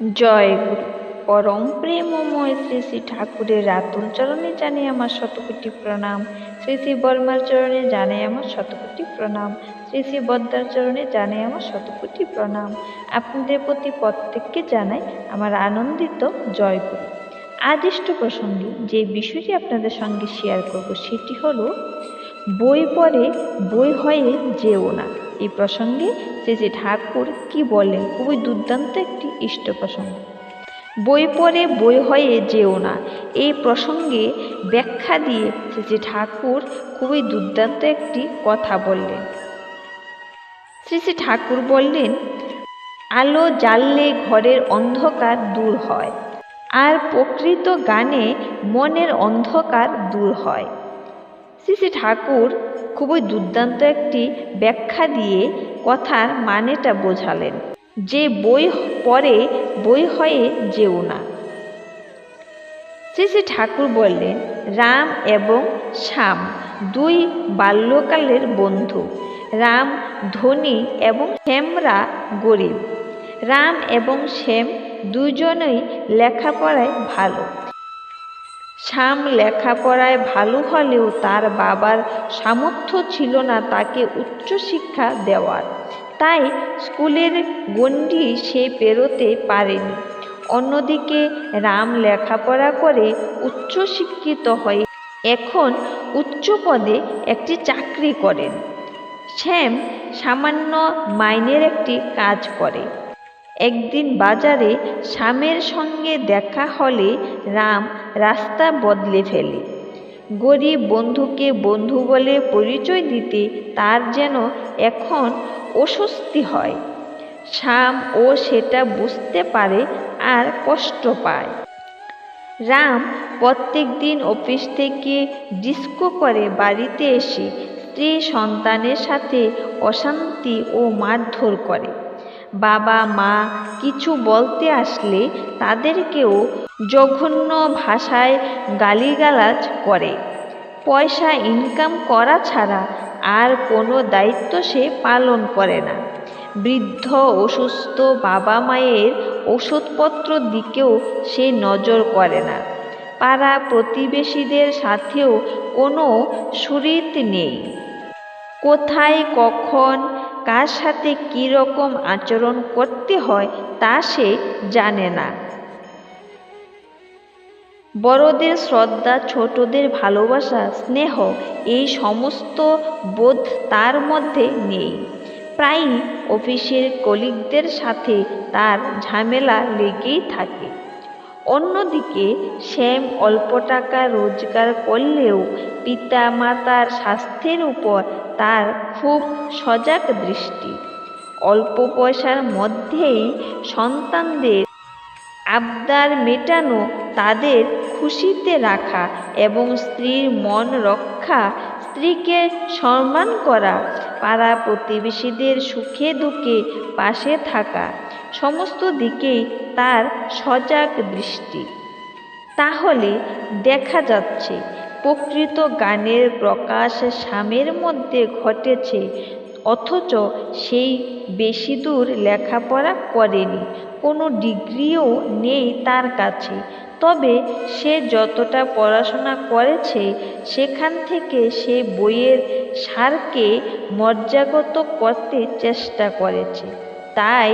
জয় গুরু। পরম প্রেমময় শ্রী শ্রী ঠাকুরের রাতুল চরণে জানে আমার শতকোটি প্রণাম। শ্রী শ্রী বর্মার চরণে জানে আমার শতকোটি প্রণাম। শ্রী শ্রী বদ্দার চরণে জানে আমার শতকোটি প্রণাম। আপনাদের প্রতি প্রত্যেককে জানাই আমার আনন্দিত জয় গুরু। আদিষ্ট প্রসঙ্গে যে বিষয়টি আপনাদের সঙ্গে শেয়ার করব, সেটি হলো, বই পড়ে, বই হয়ে যেও না। এই প্রসঙ্গে শ্রী শ্রী ঠাকুর কি বলেন? খুবই দুর্দান্ত একটি ইষ্ট প্রসঙ্গ। বই পড়ে বই হয়ে যেও না। এই প্রসঙ্গে ব্যাখ্যা দিয়ে শ্রী শ্রী ঠাকুর খুবই দুর্দান্ত একটি কথা বললেন। শ্রী শ্রী ঠাকুর বললেন, আলো জ্বাললে ঘরের অন্ধকার দূর হয়, আর প্রকৃত গানে মনের অন্ধকার দূর হয়। শ্রী শ্রী ঠাকুর খুবই দুর্দান্ত একটি ব্যাখ্যা দিয়ে কথার মানেটা বোঝালেন। যে বই পরে বই হয়ে যেও না। শ্রী শ্রী ঠাকুর বললেন, রাম এবং শ্যাম দুই বাল্যকালের বন্ধু। রাম ধনী এবং শ্যামরা গরিব। রাম এবং শ্যাম দুজনেই লেখাপড়ায় ভালো। শ্যাম লেখাপড়ায় ভালো হলেও তার বাবার সামর্থ্য ছিল না তাকে উচ্চশিক্ষা দেওয়ার। তাই স্কুলের গণ্ডি সে পেরোতে পারেনি। অন্যদিকে রাম লেখাপড়া করে উচ্চশিক্ষিত হয়ে এখন উচ্চ পদে একটি চাকরি করেন। শ্যাম সামান্য মাইনের একটি কাজ করে। একদিন বাজারে শ্যামের সঙ্গে দেখা হলে রাম রাস্তা বদলে ফেলে। গরিব বন্ধুকে বন্ধু বলে পরিচয় দিতে তার যেন এখন অস্বস্তি হয়। শ্যাম ও সেটা বুঝতে পারে আর কষ্ট পায়। রাম প্রত্যেক দিন অফিস থেকে ডিস্কো করে বাড়িতে এসে স্ত্রী সন্তানের সাথে অশান্তি ও মারধর করে। বাবা, মা কিছু বলতে আসলে তাদেরকেও জঘন্য ভাষায় গালিগালাজ করে। পয়সা ইনকাম করা ছাড়া আর কোনো দায়িত্ব সে পালন করে না। বৃদ্ধ, অসুস্থ বাবা মায়ের ওষুধপত্র দিকেও সে নজর করে না। পাড়া প্রতিবেশীদের সাথেও কোনো সুরিত নেই। কোথায়, কখন কার সাথে কী রকম আচরণ করতে হয় তা সে জানে না। বড়দের শ্রদ্ধা, ছোটদের ভালোবাসা, স্নেহ, এই সমস্ত বোধ তার মধ্যে নেই। প্রায়ই অফিসের কলিগদের সাথে তার ঝামেলা লেগেই থাকে। অন্যদিকে শ্যাম অল্প টাকা রোজগার করলেও পিতা মাতার স্বাস্থ্যের উপর তার খুব সজাগ দৃষ্টি। অল্প পয়সার মধ্যেই সন্তানদের আবদার মেটানো, তাদের খুশিতে রাখা এবং স্ত্রীর মন রক্ষা, স্ত্রীকে সম্মান করা পাড়া প্রতিবেশীদের সুখে দুঃখে পাশে থাকা সমস্ত দিকেই তার সজাগ দৃষ্টি। তাহলে দেখা যাচ্ছে, প্রকৃত গানের প্রকাশ স্বামীর মধ্যে ঘটেছে অথচ সেই বেশি দূর লেখাপড়া করেনি, কোনো ডিগ্রিও নেই তার কাছে। তবে সে যতটা পড়াশোনা করেছে, সেখান থেকে সে বইয়ের সারকে মর্যাগত করতে চেষ্টা করেছে। তাই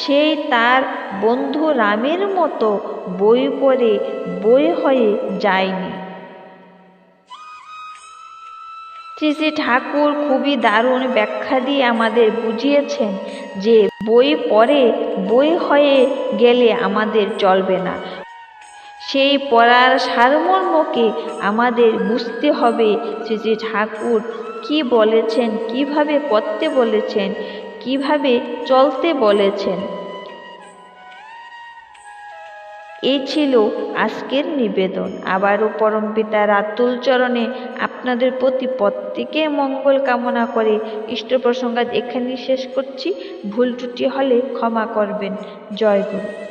সেই তার বন্ধু রামের মতো বই পড়ে, বই হয়ে যায়নি। শ্রী শ্রী ঠাকুর খুবই দারুণ ব্যাখ্যা দিয়ে আমাদের বুঝিয়েছেন যে বই পড়ে, বই হয়ে গেলে আমাদের চলবে না। সেই পড়ার সারমর্মকে আমাদের বুঝতে হবে শ্রী শ্রী ঠাকুর কি বলেছেন, কীভাবে পড়তে বলেছেন, কীভাবে চলতে বলেছেন। এই ছিল আজকের নিবেদন। আবারও পরম পরমপিতা রাতুল চরণে আপনাদের প্রতি প্রত্যেকে মঙ্গল কামনা করে ইষ্ট প্রসঙ্গ এখানেই শেষ করছি। ভুল ত্রুটি হলে ক্ষমা করবেন। জয় গুরু।